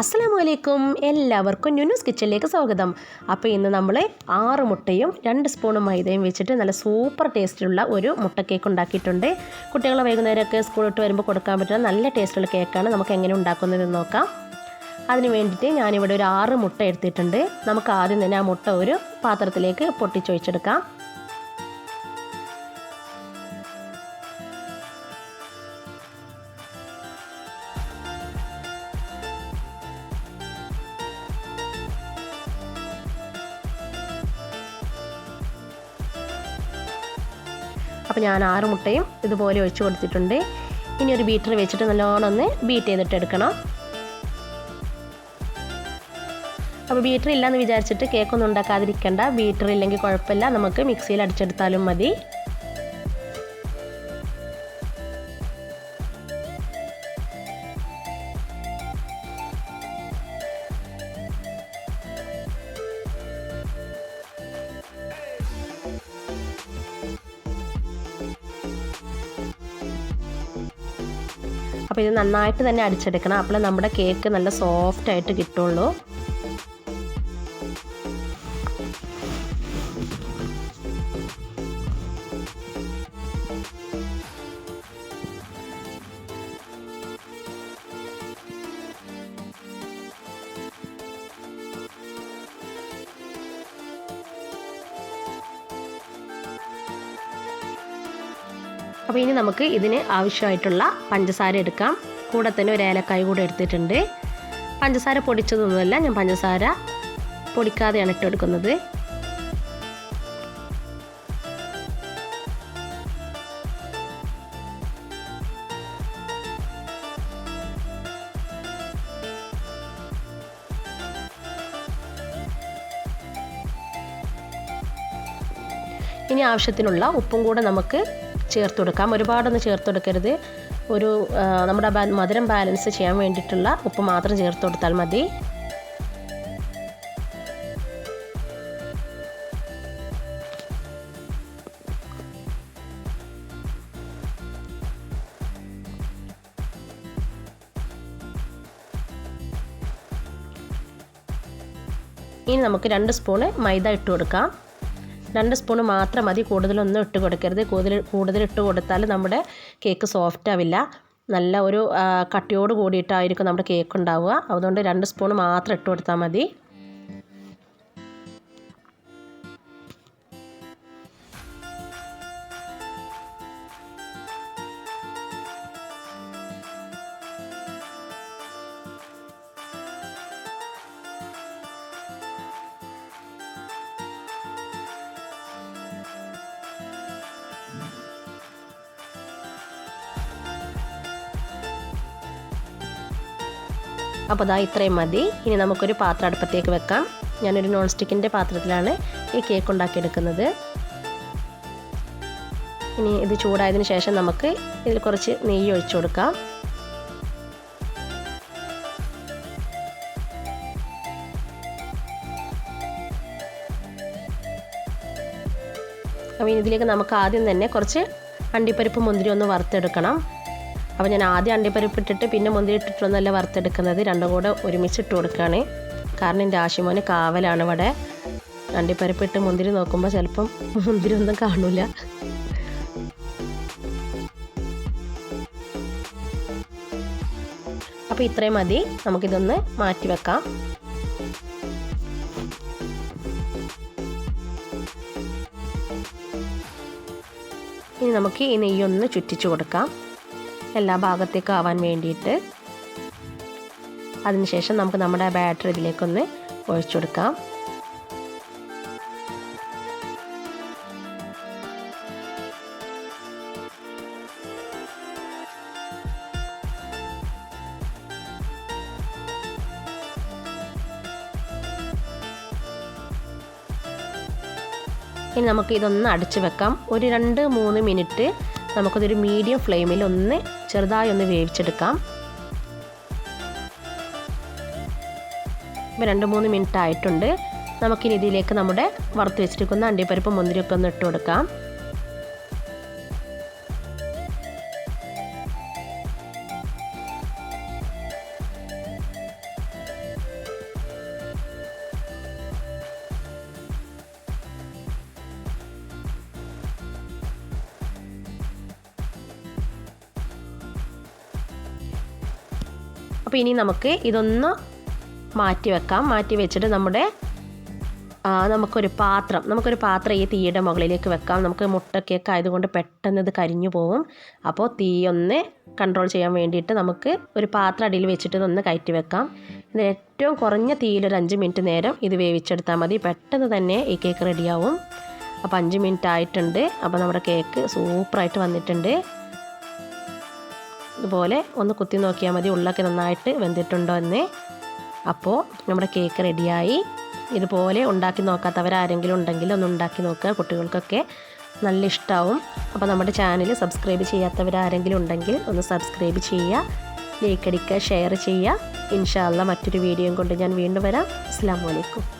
അസ്സലാമു വലൈക്കും എല്ലാവർക്കും ന്യൂസ് കിച്ചണിലേക്ക് സ്വാഗതം. അപ്പോൾ ഇന്ന് നമ്മൾ ആറ് മുട്ടയും രണ്ട് സ്പൂണും മൈദയും വെച്ചിട്ട് നല്ല സൂപ്പർ ടേസ്റ്റുള്ള ഒരു മുട്ട കേക്ക് ഉണ്ടാക്കിയിട്ടുണ്ട്. കുട്ടികളെ വൈകുന്നേരമൊക്കെ സ്കൂൾ വിട്ട് വരുമ്പോൾ കൊടുക്കാൻ പറ്റുന്ന നല്ല ടേസ്റ്റുള്ള കേക്കാണ് നമുക്ക് എങ്ങനെ ഉണ്ടാക്കുന്നതെന്ന് നോക്കാം. അതിന് വേണ്ടിയിട്ട് ഞാനിവിടെ ഒരു ആറ് മുട്ട എടുത്തിട്ടുണ്ട്. നമുക്ക് ആദ്യം തന്നെ ആ മുട്ട ഒരു പാത്രത്തിലേക്ക് പൊട്ടിച്ചൊഴിച്ചെടുക്കാം. അപ്പോൾ ഞാൻ ആറ് മുട്ടയും ഇതുപോലെ ഒഴിച്ച് കൊടുത്തിട്ടുണ്ട്. ഇനി ഒരു ബീറ്റർ വെച്ചിട്ട് നല്ലോണം ഒന്ന് ബീറ്റ് ചെയ്തിട്ട് എടുക്കണം. അപ്പോൾ ബീറ്റർ ഇല്ലയെന്ന് വിചാരിച്ചിട്ട് കേക്കൊന്നും ഉണ്ടാക്കാതിരിക്കണ്ട. ബീറ്റർ ഇല്ലെങ്കിൽ കുഴപ്പമില്ല. നമുക്ക് മിക്സിയിൽ അടിച്ചെടുത്താലും മതി. അപ്പോൾ ഇത് നന്നായിട്ട് തന്നെ അടിച്ചെടുക്കണം. അപ്പോൾ നമ്മുടെ കേക്ക് നല്ല സോഫ്റ്റായിട്ട് കിട്ടുള്ളൂ. അപ്പോൾ ഇനി നമുക്ക് ഇതിന് ആവശ്യമായിട്ടുള്ള പഞ്ചസാര എടുക്കാം. കൂടെ തന്നെ ഒരു ഏലക്കായ കൂടെ എടുത്തിട്ടുണ്ട്. പഞ്ചസാര പൊടിച്ചതൊന്നുമല്ല ഞാൻ പഞ്ചസാര പൊടിക്കാതെയാണ് ഇട്ടെടുക്കുന്നത്. ഇനി ആവശ്യത്തിനുള്ള ഉപ്പും കൂടെ നമുക്ക് ചേർത്ത് കൊടുക്കാം ഒരുപാടൊന്നും ചേർത്ത് കൊടുക്കരുത് ഒരു നമ്മുടെ മധുരം ബാലൻസ് ചെയ്യാൻ വേണ്ടിയിട്ടുള്ള ഉപ്പ് മാത്രം ചേർത്ത് കൊടുത്താൽ മതി. ഇനി നമുക്ക് രണ്ട് സ്പൂണ് മൈദ ഇട്ട് കൊടുക്കാം രണ്ട് സ്പൂൺ മാത്രം മതി. കൂടുതലൊന്നും ഇട്ട് കൊടുക്കരുത്. കൂടുതൽ കൂടുതൽ ഇട്ട് കൊടുത്താൽ നമ്മുടെ കേക്ക് സോഫ്റ്റ് ആവില്ല. നല്ല ഒരു കട്ടിയോട് കൂടിയിട്ടായിരിക്കും നമ്മുടെ കേക്ക് ഉണ്ടാവുക. അതുകൊണ്ട് രണ്ട് സ്പൂൺ മാത്രം ഇട്ട് കൊടുത്താൽ മതി. അപ്പോൾ അതാ ഇത്രയും മതി. ഇനി നമുക്കൊരു പാത്രം അടുപ്പത്തേക്ക് വെക്കാം. ഞാനൊരു നോൺ സ്റ്റിക്കിന്റെ പാത്രത്തിലാണ് ഈ കേക്ക് ഉണ്ടാക്കിയെടുക്കുന്നത്. ഇനി ഇത് ചൂടായതിന് ശേഷം നമുക്ക് ഇതിൽ കുറച്ച് നെയ്യ് ഒഴിച്ചു കൊടുക്കാം. അപ്പോൾ ഇതിലേക്ക് നമുക്ക് ആദ്യം തന്നെ കുറച്ച് അണ്ടിപ്പരിപ്പ് മുന്തിരി ഒന്ന് വറുത്തെടുക്കണം. അപ്പോൾ ഞാൻ ആദ്യം അണ്ടിപ്പരിപ്പ് ഇട്ടിട്ട് പിന്നെ മുന്തിരി ഇട്ടിട്ടൊന്നല്ല വറുത്തെടുക്കുന്നത്. രണ്ടും കൂടെ ഒരുമിച്ച് ഇട്ട് കൊടുക്കുകയാണ്. കാരണം എന്റെ ആശുമോന് കാവലാണ് ഇവിടെ. അണ്ടിപ്പരിപ്പ് ഇട്ട് മുന്തിരി നോക്കുമ്പോൾ ചിലപ്പം മുന്തിരി ഒന്നും കാണില്ല അപ്പോൾ ഇത്രയും മതി. നമുക്കിതൊന്ന് മാറ്റി വെക്കാം. ഇനി നമുക്ക് ഈ നെയ്യൊന്ന് ചുറ്റിച്ചു കൊടുക്കാം. എല്ലാ ഭാഗത്തേക്കും ആവാൻ വേണ്ടിയിട്ട്. അതിനുശേഷം നമുക്ക് നമ്മുടെ ബാറ്ററി ഇതിലേക്കൊന്ന് ഒഴിച്ചു കൊടുക്കാം. ഇനി നമുക്ക് ഇതൊന്ന് അടച്ചു വെക്കാം. ഒരു രണ്ട് മൂന്ന് മിനിറ്റ് നമുക്കതൊരു മീഡിയം ഫ്ലെയിമിൽ ഒന്ന് ചെറുതായി ഒന്ന് വേവിച്ചെടുക്കാം. ഇപ്പോൾ രണ്ട് മൂന്ന് മിനിറ്റ് ആയിട്ടുണ്ട് നമുക്കിനി ഇതിലേക്ക് നമ്മുടെ വറുത്ത് വെച്ചിരിക്കുന്ന അണ്ടിപ്പരിപ്പ് മുന്തിരിയൊക്കെ ഒന്ന് ഇട്ട് കൊടുക്കാം. അപ്പോൾ ഇനി നമുക്ക് ഇതൊന്ന് മാറ്റി വെക്കാം. മാറ്റി വെച്ചിട്ട് നമ്മുടെ നമുക്കൊരു പാത്രം നമുക്കൊരു പാത്രം ഈ തീയുടെ മുകളിലേക്ക് വെക്കാം. നമുക്ക് മുട്ടക്കൊക്കെ ആയതുകൊണ്ട് പെട്ടെന്ന് ഇത് കരിഞ്ഞു പോവും. അപ്പോൾ തീ ഒന്ന് കൺട്രോൾ ചെയ്യാൻ വേണ്ടിയിട്ട് നമുക്ക് ഒരു പാത്രം അടിയിൽ വെച്ചിട്ട് ഇതൊന്ന് കയറ്റി വെക്കാം. ഇതിന് ഏറ്റവും കുറഞ്ഞ തീയിൽ ഒരു അഞ്ച് മിനിറ്റ് നേരം ഇത് വേവിച്ചെടുത്താൽ മതി. പെട്ടെന്ന് തന്നെ ഈ കേക്ക് റെഡിയാവും അപ്പോൾ അഞ്ച് മിനിറ്റ് ആയിട്ടുണ്ട്. അപ്പോൾ നമ്മുടെ കേക്ക് സൂപ്പറായിട്ട് വന്നിട്ടുണ്ട്. ഇതുപോലെ ഒന്ന് കുത്തി നോക്കിയാൽ മതി. ഉള്ളൊക്കെ നന്നായിട്ട് വെന്തിട്ടുണ്ടോ എന്ന്. അപ്പോൾ നമ്മുടെ കേക്ക് റെഡിയായി. ഇതുപോലെ ഉണ്ടാക്കി നോക്കാത്തവരാരെങ്കിലും ഉണ്ടെങ്കിൽ ഒന്ന് ഉണ്ടാക്കി നോക്കുക. കുട്ടികൾക്കൊക്കെ നല്ല ഇഷ്ടമാവും അപ്പോൾ നമ്മുടെ ചാനൽ സബ്സ്ക്രൈബ് ചെയ്യാത്തവരാരെങ്കിലും ഉണ്ടെങ്കിൽ ഒന്ന് സബ്സ്ക്രൈബ് ചെയ്യുക. ലൈക്ക് അടിക്കുക ഷെയർ ചെയ്യുക. ഇൻഷാല്ല മറ്റൊരു വീഡിയോയും കൊണ്ട് ഞാൻ വീണ്ടും വരാം. അസ്സാം വലൈക്കും